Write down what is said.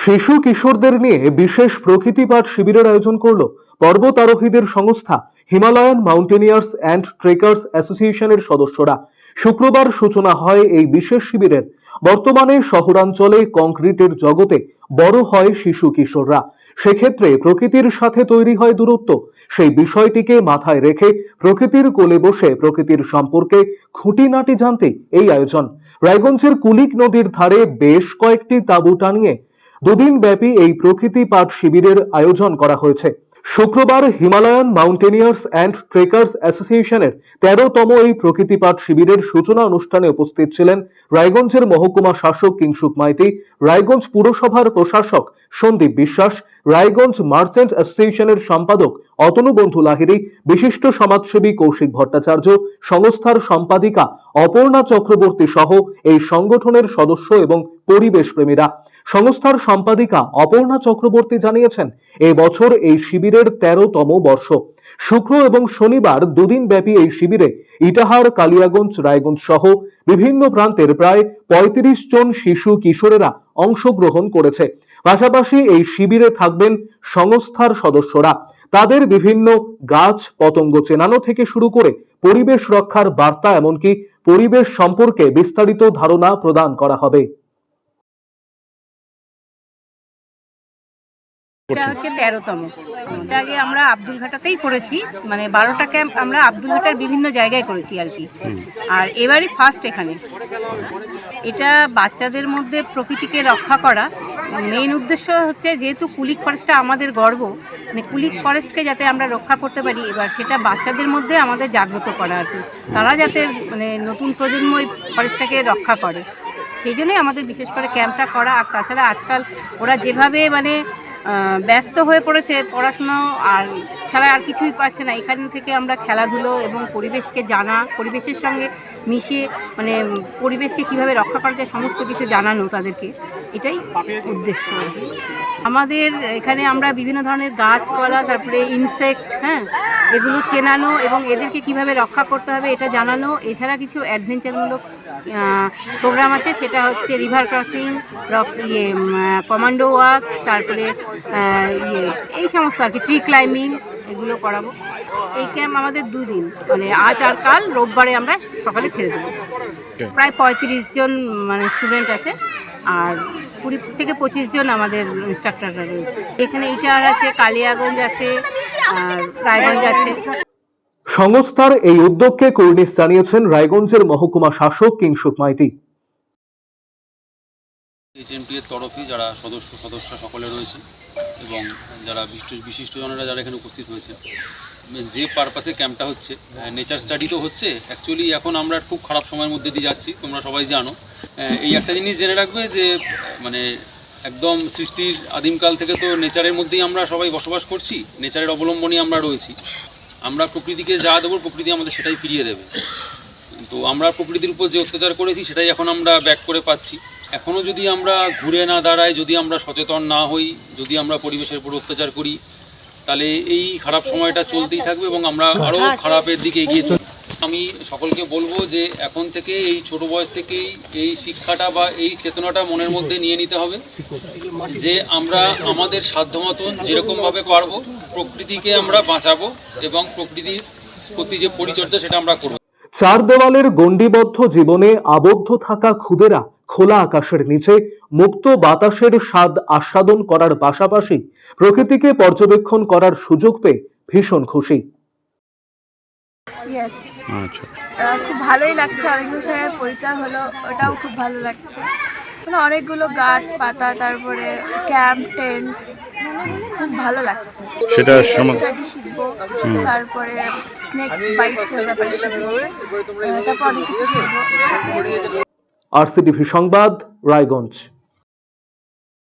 শিশু কিশোরদের নিয়ে বিশেষ প্রকৃতি পাঠ শিবিরের আয়োজন করল পর্বত আরোহীদের সংস্থা হিমালয়ান মাউন্টেনিয়ার্স অ্যান্ড ট্রেকার্স অ্যাসোসিয়েশনের সদস্যরা। শুক্রবার সূচনা হয় এই বিশেষ শিবিরের। বর্তমানে শহরাঞ্চলে কংক্রিটের জগতে বড় হয় শিশু কিশোররা। সেক্ষেত্রে প্রকৃতির সাথে তৈরি হয় দূরত্ব। সেই বিষয়টিকে মাথায় রেখে প্রকৃতির কোলে বসে প্রকৃতির সম্পর্কে খুঁটিনাটি জানতে এই আয়োজন। রায়গঞ্জের কুলিক নদীর ধারে বেশ কয়েকটি তাঁবু টানিয়ে দুদিন ব্যাপী এই প্রকৃতি পাঠ শিবিরের আয়োজন করা হয়েছে। শুক্রবার হিমালয়ান মাউন্টেনিয়ার্স অ্যান্ড ট্রেকার্স অ্যাসোসিয়েশনের তেরোতম এই প্রকৃতি পাঠ শিবিরের সূচনা অনুষ্ঠানে উপস্থিত ছিলেন রায়গঞ্জের মহকুমা শাসক কিংসুক মাইতি, রায়গঞ্জ পুরসভার প্রশাসক সন্দীপ বিশ্বাস, রায়গঞ্জ মার্চেন্ট অ্যাসোসিয়েশনের সম্পাদক অতনু বন্ধু লাহিড়ী, বিশিষ্ট সমাজসেবী কৌশিক ভট্টাচার্য, সংস্থার সম্পাদিকা অপর্ণা চক্রবর্তী সহ এই সংগঠনের সদস্য এবং পরিবেশ প্রেমীরা সংস্থার সম্পাদিকা অপর্ণা চক্রবর্তী জানিয়েছেন এই বছর এই শিবিরের তেরোতম বর্ষ। শুক্র এবং শনিবার দুদিন ব্যাপী এই শিবিরে ইটাহার, কালিয়াগঞ্জ, রায়গঞ্জ সহ বিভিন্ন প্রান্তের প্রায় পঁয়ত্রিশ জন শিশু, কিশোরেরা অংশগ্রহণ করেছে। পাশাপাশি এই শিবিরে থাকবেন সংস্থার সদস্যরা। তাদের বিভিন্ন গাছ, পতঙ্গ চেনানো থেকে শুরু করে পরিবেশ রক্ষার বার্তা, এমনকি পরিবেশ সম্পর্কে বিস্তারিত ধারণা প্রদান করা হবে। এটা হচ্ছে তেরোতম। এটা আগে আমরা আব্দুল ঘাটাতেই করেছি। মানে বারোটা ক্যাম্প আমরা আব্দুল ঘাটার বিভিন্ন জায়গায় করেছি আর কি। আর এবারই ফার্স্ট এখানে। এটা বাচ্চাদের মধ্যে প্রকৃতিকে রক্ষা করা। মেইন উদ্দেশ্য হচ্ছে যেহেতু কুলিক ফরেস্টটা আমাদের গর্ব মানে কুলিক ফরেস্টকে যাতে আমরা রক্ষা করতে পারি এবার সেটা বাচ্চাদের মধ্যে আমাদের জাগ্রত করা আর কি। তারা যাতে মানে নতুন প্রজন্ম এই ফরেস্টটাকে রক্ষা করে। সেই জন্যই আমাদের বিশেষ করে ক্যাম্পটা করা। আর তাছাড়া আজকাল ওরা যেভাবে মানে ব্যস্ত হয়ে পড়েছে পড়াশুনো আর ছাড়া আর কিছুই পারছে না। এখান থেকে আমরা খেলাধুলো এবং পরিবেশকে জানা, পরিবেশের সঙ্গে মিশিয়ে মানে পরিবেশকে কীভাবে রক্ষা করা যায় সমস্ত কিছু জানানো তাদেরকে। এটাই উদ্দেশ্য। আমাদের এখানে আমরা বিভিন্ন ধরনের গাছপালা, তারপরে ইনসেক্ট হ্যাঁ এগুলো চেনানো এবং এদেরকে কীভাবে রক্ষা করতে হবে এটা জানানো। এছাড়া কিছু অ্যাডভেঞ্চারমূলক প্রোগ্রাম আছে, সেটা হচ্ছে রিভার ক্রসিং রক ইয়ে কমান্ডো ওয়াক তারপরে ইয়ে এই সমস্ত আর কি ট্রি ক্লাইম্বিং এগুলো করাবো। এই ক্যাম্প আমাদের দুদিন মানে আজ আর কাল রোববারে আমরা সকালে ছেড়ে দেবো। প্রায় পঁয়ত্রিশ জন মানে স্টুডেন্ট আছে আর কুড়ি থেকে পঁচিশ জন আমাদের ইনস্ট্রাক্টররা রয়েছে। এখানে ইটার আছে কালিয়াগঞ্জ আছে আর রায়গঞ্জ আছে। সংস্থার এই উদ্যোগকে কর্নিশ জানিয়েছেন রায়গঞ্জের মহকুমা শাসক কিংসুক মাইতি। এইচএমটি এর তরফে যারা সদস্য সদস্য সকলে রয়েছে এবং যারা বিশিষ্ট বিশিষ্টজনেরা যারা এখানে উপস্থিত হয়েছে যে পারপাসে ক্যাম্পটা হচ্ছে নেচার স্টাডি তো হচ্ছে অ্যাকচুয়ালি এখন আমরা খুব খারাপ সময়ের মধ্যে দিয়ে যাচ্ছি, তোমরা সবাই জানো। এই একটা জিনিস জেনে রাখবে যে মানে একদম সৃষ্টির আদিমকাল থেকে তো নেচারের মধ্যেই আমরা সবাই বসবাস করছি নেচারের অবলম্বনে আমরা রয়েছি। আমরা প্রকৃতিকে যা দেবো, প্রকৃতি আমাদের সেটাই ফিরিয়ে দেবে। তো আমরা প্রকৃতির উপর যে অত্যাচার করেছি, সেটাই এখন আমরা ব্যাক করে পাচ্ছি। এখনও যদি আমরা ঘুরে না দাঁড়াই যদি আমরা সচেতন না হই যদি আমরা পরিবেশের উপর অত্যাচার করি তাহলে এই খারাপ সময়টা চলতেই থাকবে এবং আমরা আরও খারাপের দিকে এগিয়ে চলব। আমি সকলকে বলব যে এখন থেকে এই ছোট বয়স থেকেই এই শিক্ষাটা বা এই চেতনাটা মনের মধ্যে নিয়ে নিতে হবে যে আমরা আমাদের সাধ্য মতন যেরকমভাবে পারব প্রকৃতিকে আমরা বাঁচাবো এবং প্রকৃতির প্রতি যে পরিচর্যা সেটা আমরা করব। চার দেওয়ালের গণ্ডিবদ্ধ জীবনে আবদ্ধ থাকা খুদেরা খোলা আকাশের নিচে মুক্ত বাতাসের স্বাদ আস্বাদন করার পাশাপাশি প্রকৃতিকে পর্যবেক্ষণ করার সুযোগ পেয়ে ভীষণ খুশি। ইয়েস আচ্ছা। খুব ভালোই লাগছে অনেকগুলোর সঙ্গে পরিচয় হলো ওটাও খুব ভালো লাগছে। মানে অনেকগুলো গাছ পাতা তারপরে ক্যাম্প টেন্ট খুব ভালো লাগছে। সেটা স্টাডি শিখব তারপরে স্নেক্স বাইটসের ব্যাপারে শিখব তারপর অনেক কিছু শিখব। আরসিটিভি সংবাদ রায়গঞ্জ।